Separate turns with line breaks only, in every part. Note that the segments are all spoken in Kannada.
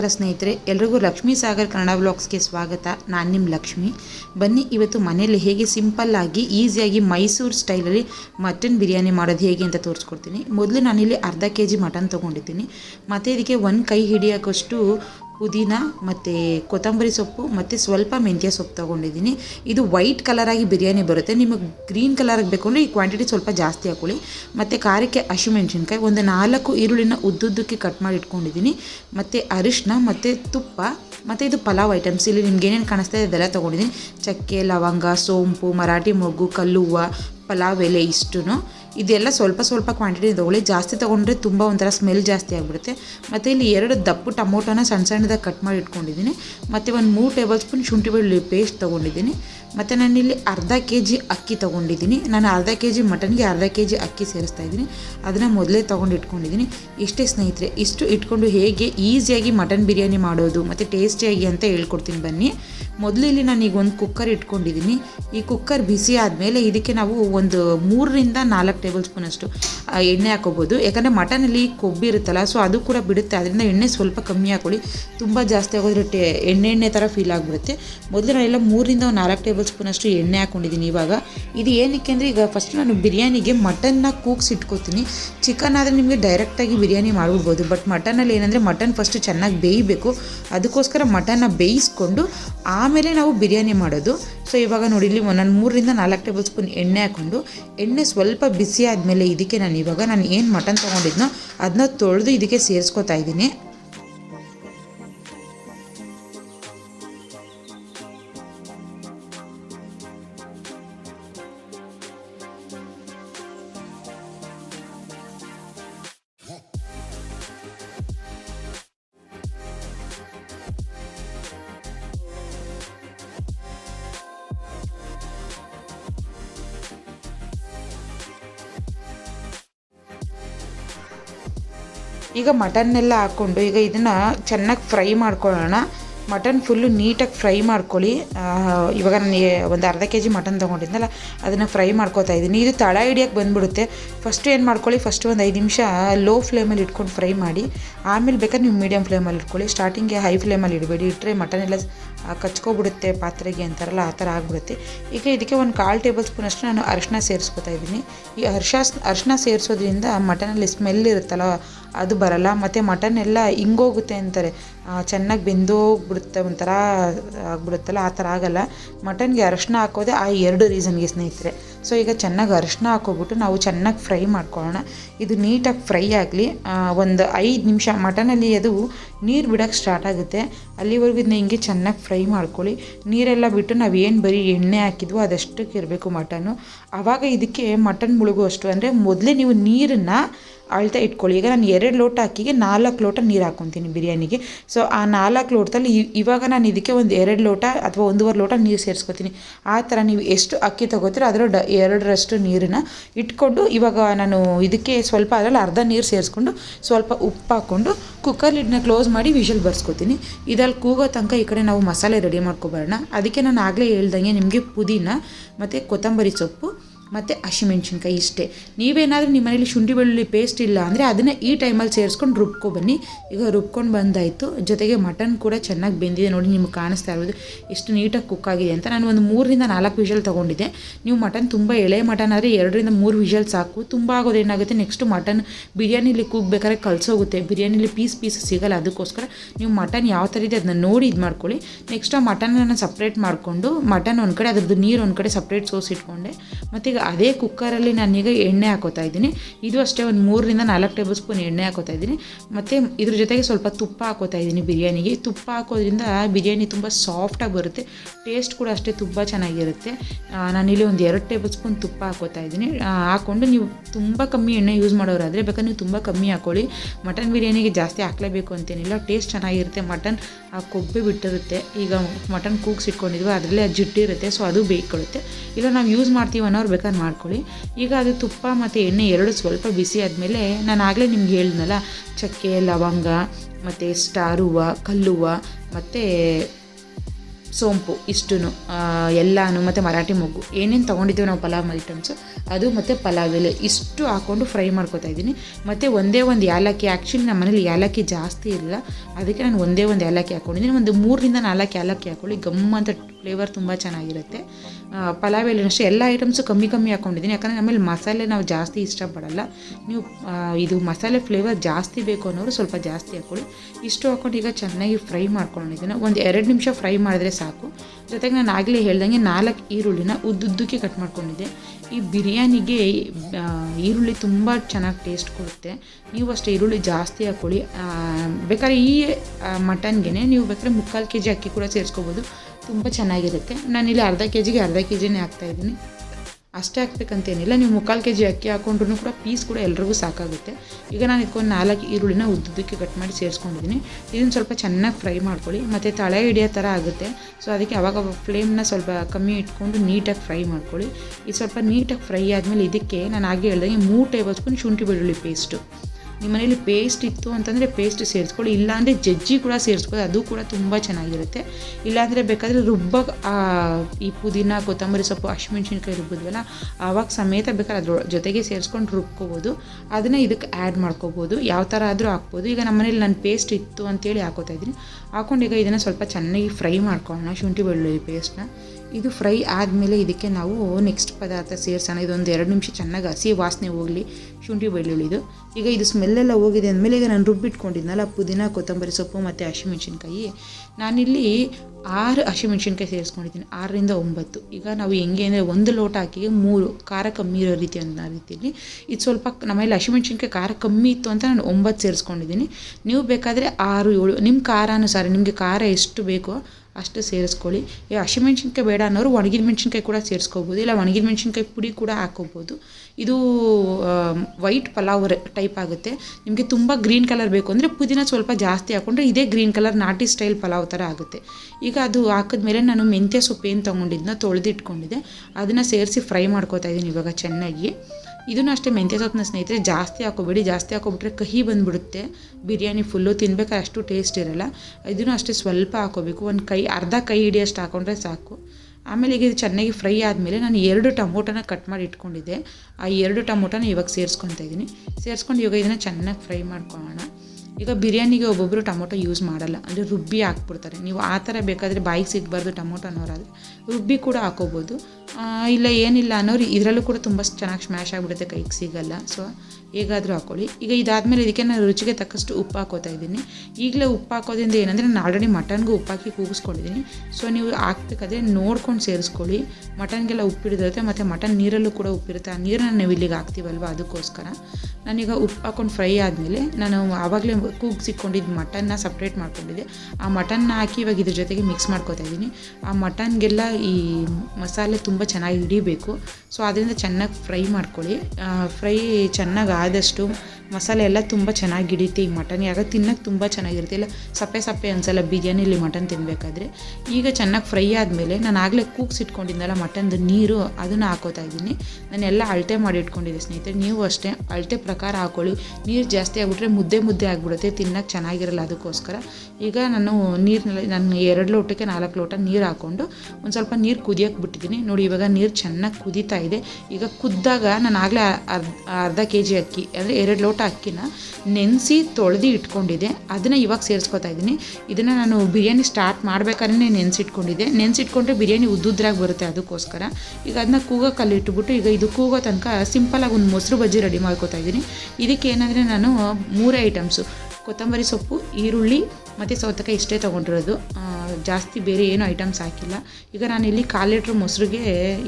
ನಮಸ್ಕಾರ ಸ್ನೇಹಿತರೆ, ಎಲ್ರಿಗೂ ಲಕ್ಷ್ಮೀ ಸಾಗರ್ ಕನ್ನಡ ವ್ಲಾಗ್ಸ್ಗೆ ಸ್ವಾಗತ. ನಾನು ನಿಮ್ಮ ಲಕ್ಷ್ಮಿ. ಬನ್ನಿ, ಇವತ್ತು ಮನೆಯಲ್ಲಿ ಹೇಗೆ ಸಿಂಪಲ್ಲಾಗಿ ಈಸಿಯಾಗಿ ಮೈಸೂರು ಸ್ಟೈಲಲ್ಲಿ ಮಟನ್ ಬಿರಿಯಾನಿ ಮಾಡೋದು ಹೇಗೆ ಅಂತ ತೋರಿಸ್ಕೊಡ್ತೀನಿ. ಮೊದಲು ನಾನಿಲ್ಲಿ ಅರ್ಧ ಕೆ ಜಿ ಮಟನ್ ತೊಗೊಂಡಿದ್ದೀನಿ. ಮತ್ತು ಇದಕ್ಕೆ ಒಂದು ಕೈ ಹಿಡಿಯೋಕ್ಕಷ್ಟು ಪುದೀನ ಮತ್ತು ಕೊತ್ತಂಬರಿ ಸೊಪ್ಪು ಮತ್ತು ಸ್ವಲ್ಪ ಮೆಂತ್ಯ ಸೊಪ್ಪು ತೊಗೊಂಡಿದ್ದೀನಿ. ಇದು ವೈಟ್ ಕಲರಾಗಿ ಬಿರಿಯಾನಿ ಬರುತ್ತೆ. ನಿಮಗೆ ಗ್ರೀನ್ ಕಲರಾಗಿ ಬೇಕು ಅಂದರೆ ಈ ಕ್ವಾಂಟಿಟಿ ಸ್ವಲ್ಪ ಜಾಸ್ತಿ ಹಾಕೊಳ್ಳಿ. ಮತ್ತು ಖಾರಕ್ಕೆ ಹಸಿಮೆಣ್ಸಿನ್ಕಾಯಿ ಒಂದು ನಾಲ್ಕು ಈರುಳ್ಳಿನ ಉದ್ದುದ್ದಕ್ಕೆ ಕಟ್ ಮಾಡಿ ಇಟ್ಕೊಂಡಿದ್ದೀನಿ. ಮತ್ತು ಅರಿಶಿನ ಮತ್ತು ತುಪ್ಪ, ಮತ್ತು ಇದು ಪಲಾವ್ ಐಟಮ್ಸ್. ಇಲ್ಲಿ ನಿಮ್ಗೆ ಏನೇನು ಕಾಣಿಸ್ತಾ ಇದೆ ಇದೆಲ್ಲ ತೊಗೊಂಡಿದ್ದೀನಿ. ಚಕ್ಕೆ, ಲವಂಗ, ಸೋಂಪು, ಮರಾಠಿ, ಮೊಗ್ಗು ಕಲ್ಲು ಹೂವು ಪಲಾವ್ ಎಲೆ ಇಷ್ಟು ಇದೆಲ್ಲ ಸ್ವಲ್ಪ ಸ್ವಲ್ಪ ಕ್ವಾಂಟಿಟಿ ತೊಗೊಳ್ಳಿ ಜಾಸ್ತಿ ತೊಗೊಂಡ್ರೆ ತುಂಬ ಒಂಥರ ಸ್ಮೆಲ್ ಜಾಸ್ತಿ ಆಗಿಬಿಡುತ್ತೆ. ಮತ್ತು ಇಲ್ಲಿ ಎರಡು ದಪ್ಪು ಟೊಮೊಟೊನ ಸಣ್ಣ ಸಣ್ಣದಾಗಿ ಕಟ್ ಮಾಡಿ ಇಟ್ಕೊಂಡಿದ್ದೀನಿ. ಮತ್ತು ಒಂದು ಮೂರು ಟೇಬಲ್ ಸ್ಪೂನ್ ಶುಂಠಿ ಬೆಳ್ಳುಳ್ಳಿ ಪೇಸ್ಟ್ ತೊಗೊಂಡಿದ್ದೀನಿ. ಮತ್ತು ನಾನಿಲ್ಲಿ ಅರ್ಧ ಕೆ ಜಿ ಅಕ್ಕಿ ತೊಗೊಂಡಿದ್ದೀನಿ. ನಾನು ಅರ್ಧ ಕೆ ಜಿ ಮಟನ್ಗೆ ಅರ್ಧ ಕೆ ಜಿ ಅಕ್ಕಿ ಸೇರಿಸ್ತಾ ಇದ್ದೀನಿ. ಅದನ್ನು ಮೊದಲೇ ತೊಗೊಂಡು ಇಟ್ಕೊಂಡಿದ್ದೀನಿ. ಇಷ್ಟೇ ಸ್ನೇಹಿತರೆ ಇಷ್ಟು ಇಟ್ಕೊಂಡು ಹೇಗೆ ಈಸಿಯಾಗಿ ಮಟನ್ ಬಿರಿಯಾನಿ ಮಾಡೋದು ಮತ್ತು ಟೇಸ್ಟಿಯಾಗಿ ಅಂತ ಹೇಳ್ಕೊಡ್ತೀನಿ ಬನ್ನಿ. ಮೊದಲು ಇಲ್ಲಿ ನಾನು ಈಗ ಒಂದು ಕುಕ್ಕರ್ ಇಟ್ಕೊಂಡಿದ್ದೀನಿ. ಈ ಕುಕ್ಕರ್ ಬಿಸಿ ಆದಮೇಲೆ ಇದಕ್ಕೆ ನಾವು ಒಂದು ಮೂರರಿಂದ ನಾಲ್ಕು ಟೇಬಲ್ ಸ್ಪೂನ್ ಅಷ್ಟು ಆ, ಎಣ್ಣೆ ಹಾಕೋಬೋದು. ಯಾಕಂದರೆ ಮಟನಲ್ಲಿ ಕೊಬ್ಬಿ ಇರುತ್ತಲ್ಲ ಸೊ ಅದು ಕೂಡ ಬಿಡುತ್ತೆ. ಅದರಿಂದ ಎಣ್ಣೆ ಸ್ವಲ್ಪ ಕಮ್ಮಿ ಹಾಕೊಳ್ಳಿ. ತುಂಬ ಜಾಸ್ತಿ ಆಗೋದ್ರೆ ಟೇ ಎಣ್ಣೆ ಎಣ್ಣೆ ಥರ ಫೀಲ್ ಆಗಿಬಿಡುತ್ತೆ. ಮೊದಲು ನಾನೆಲ್ಲ ಮೂರರಿಂದ ಒಂದು ನಾಲ್ಕು ಟೇಬಲ್ ಸ್ಪೂನ್ ಅಷ್ಟು ಎಣ್ಣೆ ಹಾಕ್ಕೊಂಡಿದ್ದೀನಿ ಇವಾಗ. ಇದು ಏನಕ್ಕೆ ಅಂದರೆ ಈಗ ಫಸ್ಟ್ ನಾನು ಬಿರಿಯಾನಿಗೆ ಮಟನ್ನ ಕೂಗ್ಸಿ ಇಟ್ಕೋತೀನಿ. ಚಿಕನ್ ಆದರೆ ನಿಮಗೆ ಡೈರೆಕ್ಟಾಗಿ ಬಿರಿಯಾನಿ ಮಾಡ್ಬಿಡ್ಬೋದು. ಬಟ್ ಮಟನಲ್ಲಿ ಏನಂದರೆ ಮಟನ್ ಫಸ್ಟ್ ಚೆನ್ನಾಗಿ ಬೇಯಬೇಕು. ಅದಕ್ಕೋಸ್ಕರ ಮಟನ್ನ ಬೇಯಿಸ್ಕೊಂಡು ಆಮೇಲೆ ನಾವು ಬಿರಿಯಾನಿ ಮಾಡೋದು. ಸೊ ಇವಾಗ ನೋಡಿ, ಇಲ್ಲಿ ನಾನು ಮೂರರಿಂದ ನಾಲ್ಕು ಟೇಬಲ್ ಸ್ಪೂನ್ ಎಣ್ಣೆ ಹಾಕ್ಕೊಂಡು ಎಣ್ಣೆ ಸ್ವಲ್ಪ ಬಿಸಿ ಆದಮೇಲೆ ಇದಕ್ಕೆ ನಾನು ಇವಾಗ ನಾನು ಏನು ಮಟನ್ ತೊಗೊಂಡಿದ್ನೋ ಅದನ್ನ ತೊಳೆದು ಇದಕ್ಕೆ ಸೇರಿಸ್ಕೊತಾ ಇದ್ದೀನಿ. ಈಗ ಮಟನ್ನೆಲ್ಲ ಹಾಕ್ಕೊಂಡು ಈಗ ಇದನ್ನು ಚೆನ್ನಾಗಿ ಫ್ರೈ ಮಾಡ್ಕೊಳ್ಳೋಣ. ಮಟನ್ ಫುಲ್ಲು ನೀಟಾಗಿ ಫ್ರೈ ಮಾಡ್ಕೊಳ್ಳಿ. ಇವಾಗ ನಾನು ಒಂದು ಅರ್ಧ ಕೆ ಜಿ ಮಟನ್ ತೊಗೊಂಡಿದ್ನಲ್ಲ, ಅದನ್ನು ಫ್ರೈ ಮಾಡ್ಕೋತಾ ಇದ್ದೀನಿ ಇದು ತಳ ಹಿಡಿಯೋಕ್ಕೆ ಬಂದ್ಬಿಡುತ್ತೆ. ಫಸ್ಟ್ ಏನು ಮಾಡ್ಕೊಳ್ಳಿ ಫಸ್ಟ್ ಒಂದು ಐದು ನಿಮಿಷ ಲೋ ಫ್ಲೇಮಲ್ಲಿ ಇಟ್ಕೊಂಡು ಫ್ರೈ ಮಾಡಿ. ಆಮೇಲೆ ಬೇಕಾದ್ರೆ ನೀವು ಮೀಡಿಯಮ್ ಫ್ಲೇಮಲ್ಲಿ ಇಟ್ಕೊಳ್ಳಿ. ಸ್ಟಾರ್ಟಿಂಗೆ ಹೈ ಫ್ಲೇಮಲ್ಲಿ ಇಡಬೇಡಿ. ಇಟ್ಟರೆ ಮಟನ್ ಎಲ್ಲ ಕಚ್ಕೊಬಿಡುತ್ತೆ ಪಾತ್ರೆಗೆ ಅಂತಾರಲ್ಲ, ಆ ಥರ ಆಗಿಬಿಡುತ್ತೆ. ಈಗ ಇದಕ್ಕೆ ಒಂದು ಕಾಲು ಟೇಬಲ್ ಸ್ಪೂನ್ ಅಷ್ಟು ನಾನು ಅರಿಶಿನ ಸೇರಿಸ್ಕೊತಾ ಇದ್ದೀನಿ. ಈ ಅರ್ಶಾಸ್ ಅರಿಶಿನ ಸೇರಿಸೋದ್ರಿಂದ ಮಟನಲ್ಲಿ ಸ್ಮೆಲ್ ಇರುತ್ತಲ್ಲ, ಅದು ಬರಲ್ಲ. ಮತ್ತು ಮಟನ್ ಎಲ್ಲ ಹಿಂಗೋಗುತ್ತೆ ಅಂತಾರೆ. ಚೆನ್ನಾಗಿ ಬೆಂದೋಗ್ಬಿಡುತ್ತೆ, ಒಂಥರ ಆಗ್ಬಿಡುತ್ತಲ್ಲ, ಆ ಥರ ಆಗಲ್ಲ. ಮಟನ್ಗೆ ಅರಶಿನ ಹಾಕೋದೆ ಆ ಎರಡು ರೀಸನ್ಗೆ ಸ್ನೇಹಿತರೆ. ಸೊ ಈಗ ಚೆನ್ನಾಗಿ ಅರಿಶಿನ ಹಾಕೋಬಿಟ್ಟು ನಾವು ಚೆನ್ನಾಗಿ ಫ್ರೈ ಮಾಡ್ಕೊಳ್ಳೋಣ. ಇದು ನೀಟಾಗಿ ಫ್ರೈ ಆಗಲಿ ಒಂದು ಐದು ನಿಮಿಷ ಮಟನಲ್ಲಿ ಅದು ನೀರು ಬಿಡೋಕ್ಕೆ ಸ್ಟಾರ್ಟ್ ಆಗುತ್ತೆ. ಅಲ್ಲಿವರೆಗೂ ಇದನ್ನ ಹಿಂಗೆ ಚೆನ್ನಾಗಿ ಫ್ರೈ ಮಾಡ್ಕೊಳ್ಳಿ. ನೀರೆಲ್ಲ ಬಿಟ್ಟು ನಾವು ಏನು ಬರೀ ಎಣ್ಣೆ ಹಾಕಿದ್ವೋ ಅದಷ್ಟಕ್ಕೆ ಇರಬೇಕು ಮಟನ್ನು ಆವಾಗ ಇದಕ್ಕೆ ಮಟನ್ ಮುಳುಗು ಅಷ್ಟು. ಅಂದರೆ ಮೊದಲೇ ನೀವು ನೀರನ್ನು ಅಳ್ತಾ ಇಟ್ಕೊಳ್ಳಿ. ಈಗ ನಾನು ಎರಡು ಲೋಟ ಅಕ್ಕಿಗೆ ನಾಲ್ಕು ಲೋಟ ನೀರು ಹಾಕ್ಕೊತೀನಿ ಬಿರಿಯಾನಿಗೆ. ಸೊ ಆ ನಾಲ್ಕು ಲೋಟದಲ್ಲಿ ಇವಾಗ ನಾನು ಇದಕ್ಕೆ ಒಂದು ಎರಡು ಲೋಟ ಅಥವಾ ಒಂದೂವರೆ ಲೋಟ ನೀರು ಸೇರಿಸ್ಕೊತೀನಿ. ಆ ಥರ ನೀವು ಎಷ್ಟು ಅಕ್ಕಿ ತಗೋತೀರೋ ಅದರ ಡ ಎರಡರಷ್ಟು ನೀರನ್ನು ಇಟ್ಕೊಂಡು ಇವಾಗ ನಾನು ಇದಕ್ಕೆ ಸ್ವಲ್ಪ ಅದರಲ್ಲಿ ಅರ್ಧ ನೀರು ಸೇರಿಸ್ಕೊಂಡು ಸ್ವಲ್ಪ ಉಪ್ಪು ಹಾಕ್ಕೊಂಡು ಕುಕ್ಕರ್ ಲಿಡ್ನ ಕ್ಲೋಸ್ ಮಾಡಿ ವಿಷಲ್ ಬರ್ಸ್ಕೊತೀನಿ. ಇದಲ್ಲಿ ಕೂಗೋ ತನಕ ಈ ಕಡೆ ನಾವು ಮಸಾಲೆ ರೆಡಿ ಮಾಡ್ಕೊಬರೋಣ. ಅದಕ್ಕೆ ನಾನು ಆಗಲೇ ಹೇಳ್ದಂಗೆ ನಿಮಗೆ ಪುದೀನ ಮತ್ತು ಕೊತ್ತಂಬರಿ ಸೊಪ್ಪು ಮತ್ತು ಹಸಿಮೆಣ್ಸಿನ್ಕಾಯಿ ಇಷ್ಟೇ. ನೀವೇನಾದರೂ ನಿಮ್ಮ ಮನೇಲಿ ಶುಂಠಿ ಬೆಳ್ಳುಳ್ಳಿ ಪೇಸ್ಟ್ ಇಲ್ಲ ಅಂದರೆ ಅದನ್ನು ಈ ಟೈಮಲ್ಲಿ ಸೇರಿಸ್ಕೊಂಡು ರುಬ್ಕೊ ಬನ್ನಿ. ಈಗ ರುಬ್ಕೊಂಡು ಬಂದಾಯಿತು. ಜೊತೆಗೆ ಮಟನ್ ಕೂಡ ಚೆನ್ನಾಗಿ ಬೆಂದಿದೆ ನೋಡಿ, ನಿಮ್ಗೆ ಕಾಣಿಸ್ತಾ ಇರ್ಬೋದು. ಎಷ್ಟು ನೀಟಾಗಿ ಕುಕ್ ಆಗಿದೆ ಅಂತ ನಾನು ಒಂದು ಮೂರರಿಂದ ನಾಲ್ಕು ವಿಷಲ್ ತೊಗೊಂಡಿದ್ದೆ. ನೀವು ಮಟನ್ ತುಂಬ ಎಳೆ ಮಟನ್ ಆದರೆ ಎರಡರಿಂದ ಮೂರು ವಿಷಲ್ ಸಾಕು. ತುಂಬ ಆಗೋದು ಏನಾಗುತ್ತೆ ನೆಕ್ಸ್ಟ್ ಮಟನ್ ಬಿರಿಯಾನಿಲಿ ಕೂಗ್ಬೇಕಾದ್ರೆ ಕಲಸೋಗುತ್ತೆ. ಬಿರಿಯಾನಿಲಿ ಪೀಸ್ ಪೀಸ್ ಸಿಗಲ್ಲ, ಅದಕ್ಕೋಸ್ಕರ ನೀವು ಮಟನ್ ಯಾವ ಥರ ಇದೆ ಅದನ್ನ ನೋಡಿ ಇದು ಮಾಡ್ಕೊಳ್ಳಿ. ನೆಕ್ಸ್ಟ್ ಆ ಮಟನನ್ನು ಸಪ್ರೇಟ್ ಮಾಡಿಕೊಂಡು ಮಟನ್ ಒಂದು ಕಡೆ, ಅದ್ರದ್ದು ನೀರು ಒಂದು ಕಡೆ ಸಪ್ರೇಟ್ ಸೋಸ್ ಇಟ್ಕೊಂಡೆ ಮತ್ತು ಈಗ ಅದೇ ಕುಕ್ಕರಲ್ಲಿ ನಾನೀಗ ಎಣ್ಣೆ ಹಾಕೋತಾ ಇದ್ದೀನಿ. ಇದು ಅಷ್ಟೇ ಒಂದು ಮೂರರಿಂದ ನಾಲ್ಕು ಟೇಬಲ್ ಸ್ಪೂನ್ ಎಣ್ಣೆ ಹಾಕೋತಾ ಇದ್ದೀನಿ. ಮತ್ತು ಇದ್ರ ಜೊತೆಗೆ ಸ್ವಲ್ಪ ತುಪ್ಪ ಹಾಕೋತಾ ಇದ್ದೀನಿ ಬಿರಿಯಾನಿಗೆ. ತುಪ್ಪ ಹಾಕೋದ್ರಿಂದ ಬಿರಿಯಾನಿ ತುಂಬ ಸಾಫ್ಟಾಗಿ ಬರುತ್ತೆ. ಟೇಸ್ಟ್ ಕೂಡ ಅಷ್ಟೇ ತುಂಬ ಚೆನ್ನಾಗಿರುತ್ತೆ. ನಾನಿಲ್ಲಿ ಒಂದು ಎರಡು ಟೇಬಲ್ ಸ್ಪೂನ್ ತುಪ್ಪ ಹಾಕೋತಾ ಇದ್ದೀನಿ. ಹಾಕ್ಕೊಂಡು ನೀವು ತುಂಬ ಕಮ್ಮಿ ಎಣ್ಣೆ ಯೂಸ್ ಮಾಡೋರಾದರೆ ಬೇಕಾದ್ರೆ ನೀವು ತುಂಬ ಕಮ್ಮಿ ಹಾಕೊಳ್ಳಿ. ಮಟನ್ ಬಿರಿಯಾನಿಗೆ ಜಾಸ್ತಿ ಹಾಕ್ಲೇಬೇಕು ಅಂತೇನಿಲ್ಲ. ಟೇಸ್ಟ್ ಚೆನ್ನಾಗಿರುತ್ತೆ ಮಟನ್. ಆ ಕೊಬ್ಬೆ ಬಿಟ್ಟಿರುತ್ತೆ. ಈಗ ಮಟನ್ ಕೂಗ್ಸಿಟ್ಕೊಂಡಿದ್ವಿ ಅದರಲ್ಲೇ ಅದು ಜಿಟ್ಟಿರುತ್ತೆ ಸೊ ಅದು ಬೇಯ್ಕೊಳ್ಳುತ್ತೆ. ಇಲ್ಲ ನಾವು ಯೂಸ್ ಮಾಡ್ತೀವಿ ಅನ್ನೋರು ಬೇಕಾದ್ರೆ ಮಾಡ್ಕೊಳ್ಳಿ. ಈಗ ಅದು ತುಪ್ಪ ಮತ್ತು ಎಣ್ಣೆ ಎರಡು ಸ್ವಲ್ಪ ಬಿಸಿ ಆದಮೇಲೆ ನಾನು ಆಗಲೇ ನಿಮ್ಗೆ ಹೇಳಿದ್ನಲ್ಲ, ಚಕ್ಕೆ, ಲವಂಗ, ಮತ್ತು ಸ್ಟಾರ್ ಹೂವು ಕಲ್ಲು ಹೂವು ಮತ್ತು ಸೋಂಪು ಇಷ್ಟು ಎಲ್ಲನೂ ಮತ್ತು ಮರಾಠಿ ಮೊಗ್ಗು. ಏನೇನು ತೊಗೊಂಡಿದ್ದೇವೆ ನಾವು ಪಲಾವ್ ಐಟಮ್ಸು ಅದು ಮತ್ತು ಪಲಾವ್ ಎಲೆ. ಇಷ್ಟು ಹಾಕ್ಕೊಂಡು ಫ್ರೈ ಮಾಡ್ಕೊತಾ ಇದ್ದೀನಿ. ಮತ್ತು ಒಂದೇ ಒಂದು ಏಲಕ್ಕಿ ಆ್ಯಕ್ಚುಲಿ ನಮ್ಮ ಮನೇಲಿ ಏಲಕ್ಕಿ ಜಾಸ್ತಿ ಇಲ್ಲ. ಅದಕ್ಕೆ ನಾನು ಒಂದೇ ಒಂದು ಏಲಕ್ಕಿ ಹಾಕ್ಕೊಂಡಿದ್ದೀನಿ ಒಂದು ಮೂರರಿಂದ ನಾಲ್ಕು ಏಲಕ್ಕಿ ಹಾಕ್ಕೊಳ್ಳಿ ಗಮ್ಮ ಅಂತ ಫ್ಲೇವರ್ ತುಂಬ ಚೆನ್ನಾಗಿರುತ್ತೆ. ಪಲಾವ್ ಅಷ್ಟೇ, ಎಲ್ಲ ಐಟಮ್ಸು ಕಮ್ಮಿ ಕಮ್ಮಿ ಹಾಕ್ಕೊಂಡಿದ್ದೀನಿ ಯಾಕಂದರೆ ಆಮೇಲೆ ಮಸಾಲೆ ನಾವು ಜಾಸ್ತಿ ಇಷ್ಟಪಡಲ್ಲ. ನೀವು ಇದು ಮಸಾಲೆ ಫ್ಲೇವರ್ ಜಾಸ್ತಿ ಬೇಕು ಅನ್ನೋರು ಸ್ವಲ್ಪ ಜಾಸ್ತಿ ಹಾಕ್ಕೊಳ್ಳಿ ಇಷ್ಟು ಹಾಕ್ಕೊಂಡು ಈಗ ಚೆನ್ನಾಗಿ ಫ್ರೈ ಮಾಡ್ಕೊಂಡಿದ್ದೀನಿ ಒಂದು ಎರಡು ನಿಮಿಷ ಫ್ರೈ ಮಾಡಿದ್ರೆ ಸಾಕು. ಜೊತೆಗೆ ನಾನು ಆಗಲೇ ಹೇಳ್ದಂಗೆ ನಾಲ್ಕು ಈರುಳ್ಳಿನ ಉದ್ದುದ್ದಕ್ಕೆ ಕಟ್ ಮಾಡ್ಕೊಂಡಿದ್ದೆ. ಈ ಬಿರಿಯಾನಿಗೆ ಈರುಳ್ಳಿ ತುಂಬ ಚೆನ್ನಾಗಿ ಟೇಸ್ಟ್ ಕೊಡುತ್ತೆ. ನೀವು ಅಷ್ಟೇ ಈರುಳ್ಳಿ ಜಾಸ್ತಿ ಹಾಕ್ಕೊಳ್ಳಿ ಬೇಕಾದ್ರೆ ಈ ಮಟನ್ಗೆ ನೀವು ಬೇಕಾದ್ರೆ ಮುಕ್ಕಾಲು ಕೆ ಜಿ ಅಕ್ಕಿ ಕೂಡ ಸೇರಿಸ್ಕೋಬೋದು. ತುಂಬ ಚೆನ್ನಾಗಿರುತ್ತೆ. ನಾನಿಲ್ಲಿ ಅರ್ಧ ಕೆ ಜಿಗೆ ಅರ್ಧ ಕೆ ಜಿನೇ ಹಾಕ್ತಾಯಿದ್ದೀನಿ ಅಷ್ಟೇ ಹಾಕ್ಬೇಕಂತೇನಿಲ್ಲ. ನೀವು ಮುಕ್ಕಾಲು ಕೆ ಜಿ ಅಕ್ಕಿ ಹಾಕೊಂಡ್ರು ಕೂಡ ಪೀಸ್ ಕೂಡ ಎಲ್ರಿಗೂ ಸಾಕಾಗುತ್ತೆ. ಈಗ ನಾನು ಇದಕ್ಕೊಂದು ನಾಲ್ಕು ಈರುಳ್ಳಿನ ಉದ್ದುದ್ದಕ್ಕೆ ಕಟ್ ಮಾಡಿ ಸೇರಿಸ್ಕೊಂಡಿದ್ದೀನಿ. ಇದನ್ನು ಸ್ವಲ್ಪ ಚೆನ್ನಾಗಿ ಫ್ರೈ ಮಾಡ್ಕೊಳ್ಳಿ. ಮತ್ತು ತಳೆ ಹಿಡಿಯೋ ಥರ ಆಗುತ್ತೆ. ಸೊ ಅದಕ್ಕೆ ಅವಾಗ ಫ್ಲೇಮ್ನ ಸ್ವಲ್ಪ ಕಮ್ಮಿ ಇಟ್ಕೊಂಡು ನೀಟಾಗಿ ಫ್ರೈ ಮಾಡ್ಕೊಳ್ಳಿ. ಇದು ಸ್ವಲ್ಪ ನೀಟಾಗಿ ಫ್ರೈ ಆದಮೇಲೆ ಇದಕ್ಕೆ ನಾನು ಹಾಗೆ ಹೇಳ್ದಂಗೆ ಮೂರು ಟೇಬಲ್ ಸ್ಪೂನ್ ಶುಂಠಿ ಬೆಳ್ಳುಳ್ಳಿ ಪೇಸ್ಟು ನಿಮ್ಮ ಮನೇಲಿ ಪೇಸ್ಟ್ ಇತ್ತು ಅಂತಂದರೆ ಪೇಸ್ಟ್ ಸೇರಿಸ್ಕೊಳ್ಳಿ ಇಲ್ಲಾಂದರೆ ಜಜ್ಜಿ ಕೂಡ ಸೇರಿಸ್ಕೊಳ್ಳಿ ಅದು ಕೂಡ ತುಂಬ ಚೆನ್ನಾಗಿರುತ್ತೆ. ಇಲ್ಲಾಂದರೆ ಬೇಕಾದರೆ ರುಬ್ಬ ಈ ಪುದೀನ, ಕೊತ್ತಂಬರಿ ಸೊಪ್ಪು ಹಸಿಮೆಣ್ಸಿನ್ಕಾಯಿ ರುಬ್ಬಿದ್ವಲ್ಲ, ಆವಾಗ ಸಮೇತ ಬೇಕಾದ್ರೆ ಅದ್ರ, ಜೊತೆಗೆ ಸೇರಿಸ್ಕೊಂಡು ರುಬ್ಕೋಬೋದು. ಅದನ್ನು ಇದಕ್ಕೆ ಆ್ಯಡ್ ಮಾಡ್ಕೋಬೋದು. ಯಾವ ಥರ ಆದರೂ ಹಾಕ್ಬೋದು. ಈಗ ನಮ್ಮ ಮನೇಲಿ ನನ್ನ ಪೇಸ್ಟ್ ಇತ್ತು ಅಂತೇಳಿ ಹಾಕೋತಾ ಇದ್ದೀನಿ. ಹಾಕೊಂಡು ಈಗ ಇದನ್ನು ಸ್ವಲ್ಪ ಚೆನ್ನಾಗಿ ಫ್ರೈ ಮಾಡ್ಕೊಳ್ಳೋಣ, ಶುಂಠಿ ಬೆಳ್ಳುಳ್ಳಿ ಪೇಸ್ಟ್ನ ಇದು ಫ್ರೈ ಆದಮೇಲೆ ಇದಕ್ಕೆ ನಾವು ನೆಕ್ಸ್ಟ್ ಪದಾರ್ಥ ಸೇರಿಸೋಣ. ಇದೊಂದು ಎರಡು ನಿಮಿಷ ಚೆನ್ನಾಗಿ ಹಸಿ ವಾಸನೆ ಹೋಗಲಿ, ಶುಂಠಿ ಬೆಳ್ಳುಳ್ಳಿದು ಈಗ ಇದು ಸ್ಮೆಲ್ಲೆಲ್ಲ ಹೋಗಿದೆ ಅಂದಮೇಲೆ ಈಗ ನಾನು ರುಬ್ಬಿಟ್ಕೊಂಡಿದ್ನಲ್ಲ ಪುದೀನ, ಕೊತ್ತಂಬರಿ ಸೊಪ್ಪು ಮತ್ತು ಹಸಿಮೆಣ್ಸಿನ್ಕಾಯಿ. ನಾನಿಲ್ಲಿ ಆರು ಹಸಿಮೆಣ್ಸಿನ್ಕಾಯಿ ಸೇರಿಸ್ಕೊಂಡಿದ್ದೀನಿ, ಆರರಿಂದ ಒಂಬತ್ತು. ಈಗ ನಾವು ಹೆಂಗೆ ಅಂದರೆ ಒಂದು ಲೋಟ ಹಾಕಿ ಮೂರು, ಖಾರ ಕಮ್ಮಿ ಇರೋ ರೀತಿ ಅನ್ನೋ ರೀತಿಯಲ್ಲಿ. ಇದು ಸ್ವಲ್ಪ ನಮ್ಮಲ್ಲಿ ಹಸಿಮೆಣ್ಸಿನ್ಕಾಯಿ ಖಾರ ಕಮ್ಮಿ ಇತ್ತು ಅಂತ ನಾನು ಒಂಬತ್ತು ಸೇರಿಸ್ಕೊಂಡಿದ್ದೀನಿ. ನೀವು ಬೇಕಾದರೆ ಆರು, ಏಳು ನಿಮ್ಮ ಖಾರ ಅನುಸಾರ ನಿಮಗೆ ಖಾರ ಎಷ್ಟು ಬೇಕೋ ಅಷ್ಟು ಸೇರಿಸ್ಕೊಳ್ಳಿ. ಈ ಹಸಿಮೆಣ್ಸಿನ್ಕಾಯಿ ಬೇಡ ಅನ್ನೋರು ಒಣಗಿದ ಮೆಣಸಿನ್ಕಾಯಿ ಕೂಡ ಸೇರಿಸ್ಕೋಬೋದು, ಇಲ್ಲ ಒಣಗಿದ ಮೆಣಸಿನ್ಕಾಯಿ ಪುಡಿ ಕೂಡ ಹಾಕೋಬೋದು ಇದು ವೈಟ್ ಪಲಾವ್ ಟೈಪ್ ಆಗುತ್ತೆ. ನಿಮಗೆ ತುಂಬ ಗ್ರೀನ್ ಕಲರ್ ಬೇಕು ಅಂದರೆ ಪುದೀನ ಸ್ವಲ್ಪ ಜಾಸ್ತಿ ಹಾಕ್ಕೊಂಡ್ರೆ ಇದೇ ಗ್ರೀನ್ ಕಲರ್ ನಾಟಿ ಸ್ಟೈಲ್ ಪಲಾವ್ ಥರ ಆಗುತ್ತೆ. ಈಗ ಅದು ಹಾಕಿದ್ಮೇಲೆ ನಾನು ಮೆಂತ್ಯ ಸೊಪ್ಪು ಏನು ತೊಗೊಂಡಿದ್ನೋ ತೊಳೆದಿಟ್ಕೊಂಡಿದ್ದೆ. ಅದನ್ನು ಸೇರಿಸಿ ಫ್ರೈ ಮಾಡ್ಕೋತಾ ಇದ್ದೀನಿ ಇವಾಗ ಚೆನ್ನಾಗಿ. ಇದನ್ನು ಅಷ್ಟೇ ಮೆಂತ್ಯ ಸೊಪ್ಪನ್ನ ಸ್ನೇಹಿತರೆ, ಜಾಸ್ತಿ ಹಾಕೋಬೇಡಿ. ಜಾಸ್ತಿ ಹಾಕೋಬಿಟ್ರೆ ಕಹಿ ಬಂದುಬಿಡುತ್ತೆ. ಬಿರಿಯಾನಿ ಫುಲ್ಲು ತಿನ್ಬೇಕಾದ್ರೆ ಅಷ್ಟು ಟೇಸ್ಟ್ ಇರಲ್ಲ. ಇದನ್ನು ಅಷ್ಟೇ ಸ್ವಲ್ಪ ಹಾಕೋಬೇಕು. ಒಂದು ಕೈ, ಅರ್ಧ ಕೈ ಹಿಡಿಯಷ್ಟು ಹಾಕೊಂಡ್ರೆ ಸಾಕು. ಆಮೇಲೆ ಈಗ ಇದು ಚೆನ್ನಾಗಿ ಫ್ರೈ ಆದಮೇಲೆ ನಾನು ಎರಡು ಟೊಮೊಟೊನ ಕಟ್ ಮಾಡಿ ಇಟ್ಕೊಂಡಿದ್ದೆ. ಆ ಎರಡು ಟೊಮೊಟೊನ ಇವಾಗ ಸೇರಿಸ್ಕೊತಾ ಇದ್ದೀನಿ. ಸೇರಿಸ್ಕೊಂಡು ಇವಾಗ ಇದನ್ನು ಚೆನ್ನಾಗಿ ಫ್ರೈ ಮಾಡ್ಕೊಳ್ಳೋಣ. ಈಗ ಬಿರಿಯಾನಿಗೆ ಒಬ್ಬೊಬ್ಬರು ಟೊಮೊಟೊ ಯೂಸ್ ಮಾಡಲ್ಲ. ಅಂದರೆ ರುಬ್ಬಿ ಹಾಕ್ಬಿಡ್ತಾರೆ. ನೀವು ಆ ಥರ ಬೇಕಾದರೆ ಬಾಯಿಗೆ ಸಿಗಬಾರ್ದು ಟೊಮೊಟೊ ಅನ್ನೋರಾದರೆ. ರುಬ್ಬಿ ಕೂಡ ಹಾಕೋಬೋದು. ಇಲ್ಲ ಏನಿಲ್ಲ ಅನ್ನೋರು ಇದರಲ್ಲೂ ಕೂಡ ತುಂಬ ಚೆನ್ನಾಗಿ ಸ್ಮ್ಯಾಶ್ ಆಗಿಬಿಡುತ್ತೆ, ಕೈಗೆ ಸಿಗಲ್ಲ. ಸೊ ಹೇಗಾದರೂ ಹಾಕೊಳ್ಳಿ. ಈಗ ಇದಾದಮೇಲೆ ಇದಕ್ಕೆ ನಾನು ರುಚಿಗೆ ತಕ್ಕಷ್ಟು ಉಪ್ಪು ಹಾಕೋತಾ ಇದ್ದೀನಿ. ಈಗಲೇ ಉಪ್ಪು ಹಾಕೋದ್ರಿಂದ ಏನಂದರೆ ನಾನು ಆಲ್ರೆಡಿ ಮಟನ್ಗೂ ಹಾಕಿ ಕೂಗಿಸ್ಕೊಂಡಿದ್ದೀನಿ. ಸೊ ನೀವು ಹಾಕ್ಬೇಕಾದ್ರೆ ನೋಡ್ಕೊಂಡು ಸೇರಿಸ್ಕೊಳ್ಳಿ. ಮಟನ್ಗೆಲ್ಲ ಉಪ್ಪಿಡಿದಿರುತ್ತೆ ಮತ್ತು ಮಟನ್ ನೀರಲ್ಲೂ ಕೂಡ ಉಪ್ಪಿರುತ್ತೆ ಆ ನೀರನ್ನ ನಾವು ಇಲ್ಲಿಗೆ ಹಾಕ್ತೀವಲ್ವ ಅದಕ್ಕೋಸ್ಕರ. ನಾನೀಗ ಉಪ್ಪು ಹಾಕೊಂಡು ಫ್ರೈ ಆದಮೇಲೆ ನಾನು ಆವಾಗಲೇ ಕೂಗಿಸಿಕೊಂಡಿದ್ದು ಮಟನ್ನ ಸಪ್ರೇಟ್ ಮಾಡ್ಕೊಂಡಿದ್ದೆ. ಆ ಮಟನ್ನ ಹಾಕಿ ಇವಾಗ ಇದ್ರ ಜೊತೆಗೆ ಮಿಕ್ಸ್ ಮಾಡ್ಕೋತಾ ಇದ್ದೀನಿ. ಆ ಮಟನ್ಗೆಲ್ಲ ಈ ಮಸಾಲೆ ತುಂಬ ಚೆನ್ನಾಗಿ ಹಿಡಿಬೇಕು. ಸೊ ಅದರಿಂದ ಚೆನ್ನಾಗಿ ಫ್ರೈ ಮಾಡ್ಕೊಳ್ಳಿ. ಫ್ರೈ ಚೆನ್ನಾಗಿ ಆದಷ್ಟು ಮಸಾಲೆ ಎಲ್ಲ ತುಂಬ ಚೆನ್ನಾಗಿ ಹಿಡಿಯುತ್ತೆ ಈ ಮಟನ್. ಯಾಕೆ ತಿನ್ನೋಕ್ಕೆ ತುಂಬ ಚೆನ್ನಾಗಿರುತ್ತೆ. ಇಲ್ಲ, ಸಪ್ಪೆ ಸಪ್ಪೆ ಅನ್ಸಲ್ಲ ಬಿರಿಯಾನಿಲಿ ಮಟನ್ ತಿನ್ನಬೇಕಾದ್ರೆ ಈಗ ಚೆನ್ನಾಗಿ ಫ್ರೈ ಆದಮೇಲೆ ನಾನು ಆಗಲೇ ಕೂಗ್ಸಿಟ್ಕೊಂಡಿದ್ದೆನಲ್ಲ ಮಟನ್ದು ನೀರು, ಅದನ್ನು ಹಾಕೋತಾ ಇದ್ದೀನಿ. ನಾನೆಲ್ಲ ಅಳತೆ ಮಾಡಿ ಇಟ್ಕೊಂಡಿದ್ದೆ ಸ್ನೇಹಿತರೆ. ನೀವು ಅಷ್ಟೇ, ಅಳತೆ ಪ್ರಕಾರ ಹಾಕೊಳ್ಳಿ. ನೀರು ಜಾಸ್ತಿ ಆಗಿಬಿಟ್ರೆ ಮುದ್ದೆ ಮುದ್ದೆ ಆಗಿಬಿಡುತ್ತೆ ತಿನ್ನೋಕ್ಕೆ ಚೆನ್ನಾಗಿರಲ್ಲ ಅದಕ್ಕೋಸ್ಕರ. ಈಗ ನಾನು ನೀರಿನಲ್ಲಿ, ನಾನು ಎರಡು ಲೋಟಕ್ಕೆ ನಾಲ್ಕು ಲೋಟ ನೀರು ಹಾಕ್ಕೊಂಡು ಒಂದು ಸ್ವಲ್ಪ ನೀರು ಕುದಿಯೋಕೆ ಬಿಟ್ಟಿದ್ದೀನಿ. ನೋಡಿ, ಇವಾಗ ನೀರು ಚೆನ್ನಾಗಿ ಕುದೀತಾ ಇದೆ. ಈಗ ಕುದ್ದಾಗ ನಾನು ಆಗಲೇ ಅರ್ಧ ಅರ್ಧ ಕೆ ಜಿ ಅಕ್ಕಿ ಅಂದರೆ ಎರಡು ಲೋಟ ಅಕ್ಕಿನ ನೆನೆಸಿ ತೊಳೆದು ಇಟ್ಕೊಂಡಿದ್ದೆ. ಅದನ್ನು ಇವಾಗ ಸೇರಿಸ್ಕೊತಾ ಇದ್ದೀನಿ. ಇದನ್ನು ನಾನು ಬಿರಿಯಾನಿ ಸ್ಟಾರ್ಟ್ ಮಾಡಬೇಕಾದ್ರೆ ನೆನೆಸಿಟ್ಕೊಂಡಿದ್ದೆ. ನೆನೆಸಿಟ್ಕೊಂಡ್ರೆ ಬಿರಿಯಾನಿ ಉದ್ದುದ್ರಾಗಿ ಬರುತ್ತೆ ಅದಕ್ಕೋಸ್ಕರ. ಈಗ ಅದನ್ನ ಕೂಗೋ ಇಟ್ಬಿಟ್ಟು ಈಗ ಇದು ಕೂಗೋ ತನಕ ಸಿಂಪಲಾಗಿ ಒಂದು ಮೊಸರು ಬಜ್ಜಿ ರೆಡಿ ಮಾಡ್ಕೊತಾ ಇದ್ದೀನಿ. ಇದಕ್ಕೆ ಏನಂದರೆ ನಾನು ಮೂರೇ ಐಟಮ್ಸು ಕೊತ್ತಂಬರಿ ಸೊಪ್ಪು, ಈರುಳ್ಳಿ, ಮತ್ತು ಸೌತೆಕಾಯಿ ಇಷ್ಟೇ ತೊಗೊಂಡಿರೋದು. ಜಾಸ್ತಿ ಬೇರೆ ಏನು ಐಟಮ್ಸ್ ಹಾಕಿಲ್ಲ. ಈಗ ನಾನಿಲ್ಲಿ ಕಾಲು ಲೀಟ್ರ್ ಮೊಸರಿಗೆ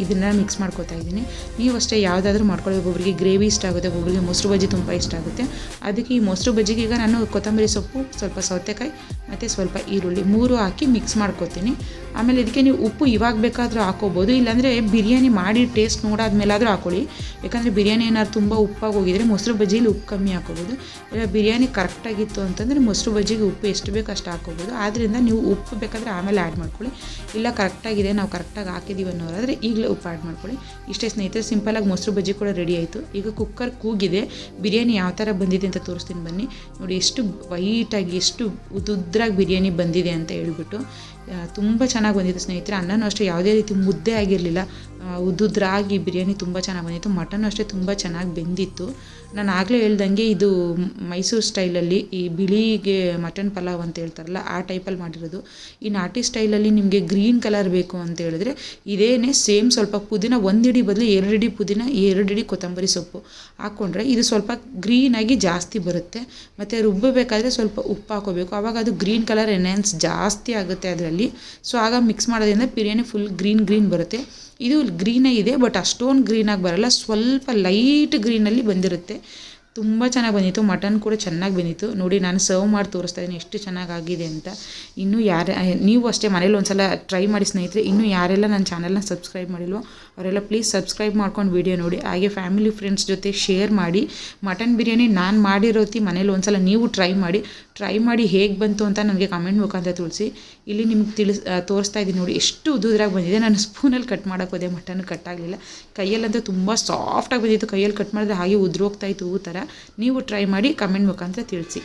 ಇದನ್ನು ಮಿಕ್ಸ್ ಮಾಡ್ಕೊತಾ ಇದ್ದೀನಿ. ನೀವು ಅಷ್ಟೇ ಯಾವುದಾದ್ರೂ ಮಾಡ್ಕೊಳ್ಳಿ. ಒಬ್ಬೊಬ್ಬರಿಗೆ ಗ್ರೇವಿ ಇಷ್ಟ ಆಗುತ್ತೆ ಒಬ್ಬೊಬ್ಬರಿಗೆ ಮೊಸರು ಬಜ್ಜಿ ತುಂಬ ಇಷ್ಟ ಆಗುತ್ತೆ. ಅದಕ್ಕೆ ಈ ಮೊಸರು ಬಜ್ಜಿಗೆ ಈಗ ನಾನು ಕೊತ್ತಂಬರಿ ಸೊಪ್ಪು, ಸ್ವಲ್ಪ ಸೌತೆಕಾಯಿ, ಮತ್ತು ಸ್ವಲ್ಪ ಈರುಳ್ಳಿ ಮೂರು ಹಾಕಿ ಮಿಕ್ಸ್ ಮಾಡ್ಕೊತೀನಿ. ಆಮೇಲೆ ಇದಕ್ಕೆ ನೀವು ಉಪ್ಪು ಇವಾಗ ಬೇಕಾದರೂ ಹಾಕೋಬೋದು, ಇಲ್ಲಾಂದರೆ ಬಿರಿಯಾನಿ ಮಾಡಿ ಟೇಸ್ಟ್ ನೋಡಾದ್ಮೇಲಾದರೂ ಹಾಕೊಳ್ಳಿ. ಯಾಕಂದರೆ ಬಿರಿಯಾನಿ ಏನಾದ್ರು ತುಂಬ ಉಪ್ಪಾಗಿ ಹೋಗಿದ್ರೆ ಮೊಸರು ಬಜ್ಜಿಲಿ ಉಪ್ಪು ಕಮ್ಮಿ ಹಾಕೋಬೋದು. ಇಲ್ಲ ಬಿರಿಯಾನಿ ಕರೆಕ್ಟಾಗಿತ್ತು ಅಂತಂದರೆ ಮೊಸರು ಬಜ್ಜಿಗೆ ಉಪ್ಪು ಎಷ್ಟು ಬೇಕು ಅಷ್ಟು ಹಾಕೋಬೋದು. ಆದ್ದರಿಂದ ನೀವು ಉಪ್ಪು ಬೇಕಾದರೆ ಆಮೇಲೆ ಆ್ಯಡ್ ಮಾಡ್ಕೊಳ್ಳಿ. ಇಲ್ಲ ಕರೆಕ್ಟಾಗಿದೆ ನಾವು ಕರೆಕ್ಟಾಗಿ ಹಾಕಿದ್ದೀವಿ ಅನ್ನೋರಾದರೆ ಈಗಲೇ ಉಪ್ಪು ಆ್ಯಡ್ ಮಾಡ್ಕೊಳ್ಳಿ. ಇಷ್ಟೇ ಸ್ನೇಹಿತರೆ ಸಿಂಪಲಾಗಿ ಮೊಸರು ಬಜ್ಜಿ ಕೂಡ ರೆಡಿ ಆಯಿತು. ಈಗ ಕುಕ್ಕರ್ ಕೂಗಿದೆ. ಬಿರಿಯಾನಿ ಯಾವ ಥರ ಬಂದಿದೆ ಅಂತ ತೋರಿಸ್ತೀನಿ ಬನ್ನಿ. ನೋಡಿ, ಎಷ್ಟು ವೈಟಾಗಿ ಎಷ್ಟು ಉದುದ್ರಾಗಿ ಬಿರಿಯಾನಿ ಬಂದಿದೆ ಅಂತ ಹೇಳ್ಬಿಟ್ಟು. ತುಂಬ ಚೆನ್ನಾಗಿ ಬಂದಿತ್ತು ಸ್ನೇಹಿತರೆ. ಅನ್ನನೂ ಅಷ್ಟೇ ಯಾವುದೇ ರೀತಿ ಮುದ್ದೆ ಆಗಿರಲಿಲ್ಲ. ಉದ್ದುದ್ರಾಗಿ ಬಿರಿಯಾನಿ ತುಂಬ ಚೆನ್ನಾಗಿ ಬಂದಿತ್ತು. ಮಟನ್ ಅಷ್ಟೇ ತುಂಬ ಚೆನ್ನಾಗಿ ಬೆಂದಿತ್ತು. ನಾನು ಆಗಲೇ ಹೇಳ್ದಂಗೆ ಇದು ಮೈಸೂರು ಸ್ಟೈಲಲ್ಲಿ ಈ ಬಿಳಿಗೆ ಮಟನ್ ಪಲಾವ್ ಅಂತ ಹೇಳ್ತಾರಲ್ಲ, ಆ ಟೈಪಲ್ಲಿ ಮಾಡಿರೋದು. ಈ ನಾಟಿ ಸ್ಟೈಲಲ್ಲಿ ನಿಮಗೆ ಗ್ರೀನ್ ಕಲರ್ ಬೇಕು ಅಂತ ಹೇಳಿದ್ರೆ, ಇದೇನೇ ಸೇಮ್ ಸ್ವಲ್ಪ ಪುದೀನ ಒಂದಿಡಿ ಬದಲು ಎರಡು ಇಡಿ ಪುದೀನ, ಎರಡು ಇಡಿ ಕೊತ್ತಂಬರಿ ಸೊಪ್ಪು ಹಾಕ್ಕೊಂಡ್ರೆ ಇದು ಸ್ವಲ್ಪ ಗ್ರೀನಾಗಿ ಜಾಸ್ತಿ ಬರುತ್ತೆ. ಮತ್ತು ರುಬ್ಬಬೇಕಾದ್ರೆ ಸ್ವಲ್ಪ ಉಪ್ಪು ಹಾಕೋಬೇಕು. ಆವಾಗ ಅದು ಗ್ರೀನ್ ಕಲರ್ ಎನ್ಹ್ಯಾನ್ಸ್ ಜಾಸ್ತಿ ಆಗುತ್ತೆ ಅದರಲ್ಲಿ. ಸೊ ಆಗ ಮಿಕ್ಸ್ ಮಾಡೋದ್ರಿಂದ ಬಿರಿಯಾನಿ ಫುಲ್ ಗ್ರೀನ್ ಗ್ರೀನ್ ಬರುತ್ತೆ. ಇದು ಗ್ರೀನೇ ಇದೆ ಬಟ್ ಅಷ್ಟೊಂದು ಗ್ರೀನಾಗಿ ಬರಲ್ಲ. ಸ್ವಲ್ಪ ಲೈಟ್ ಗ್ರೀನಲ್ಲಿ ಬಂದಿರುತ್ತೆ. ತುಂಬ ಚೆನ್ನಾಗಿ ಬಂದಿತ್ತು. ಮಟನ್ ಕೂಡ ಚೆನ್ನಾಗಿ ಬಂದಿತ್ತು. ನೋಡಿ, ನಾನು ಸರ್ವ್ ಮಾಡಿ ತೋರಿಸ್ತಾ ಇದ್ದೀನಿ ಎಷ್ಟು ಚೆನ್ನಾಗಾಗಿದೆ ಅಂತ. ಇನ್ನೂ ಯಾರು, ನೀವು ಅಷ್ಟೇ ಮನೇಲಿ ಒಂದು ಸಲ ಟ್ರೈ ಮಾಡಿ ಸ್ನೇಹಿತರೆ, ಇನ್ನೂ ಯಾರೆಲ್ಲ ನನ್ನ ಚಾನಲ್ನ ಸಬ್ಸ್ಕ್ರೈಬ್ ಮಾಡಿಲ್ವೋ ಅವರೆಲ್ಲ ಪ್ಲೀಸ್ ಸಬ್ಸ್ಕ್ರೈಬ್ ಮಾಡ್ಕೊಂಡು ವೀಡಿಯೋ ನೋಡಿ. ಹಾಗೆ ಫ್ಯಾಮಿಲಿ ಫ್ರೆಂಡ್ಸ್ ಜೊತೆ ಶೇರ್ ಮಾಡಿ. ಮಟನ್ ಬಿರಿಯಾನಿ ನಾನು ಮಾಡಿರೋತಿ ಮನೇಲಿ ಒಂದ್ಸಲ ನೀವು ಟ್ರೈ ಮಾಡಿ. ಟ್ರೈ ಮಾಡಿ ಹೇಗೆ ಬಂತು ಅಂತ ನನಗೆ ಕಮೆಂಟ್ ಮುಖಾಂತರ ತಿಳಿಸಿ. ಇಲ್ಲಿ ನಿಮ್ಗೆ ತಿಳಿಸ್ ತೋರಿಸ್ತಾ ಇದ್ದೀನಿ ನೋಡಿ. ಎಷ್ಟು ಉದ್ದುದ್ರಾಗಿ ಬಂದಿದೆ. ನಾನು ಸ್ಪೂನಲ್ಲಿ ಕಟ್ ಮಾಡೋಕೆ ಹೋದೆ. ಮಟನ್ ಕಟ್ ಆಗಲಿಲ್ಲ. ಕೈಯಲ್ಲಂತೂ ತುಂಬ ಸಾಫ್ಟಾಗಿ ಬಂದಿತ್ತು. ಕೈಯಲ್ಲಿ ಕಟ್ ಮಾಡಿದ್ರೆ ಹಾಗೆ ಉದುರೋಗ್ತಾಯಿತ್ತು ಹೂ ಥರ ನೀವು ಟ್ರೈ ಮಾಡಿ ಕಮೆಂಟ್ ಮುಖಾಂತರ ತಿಳಿಸಿ.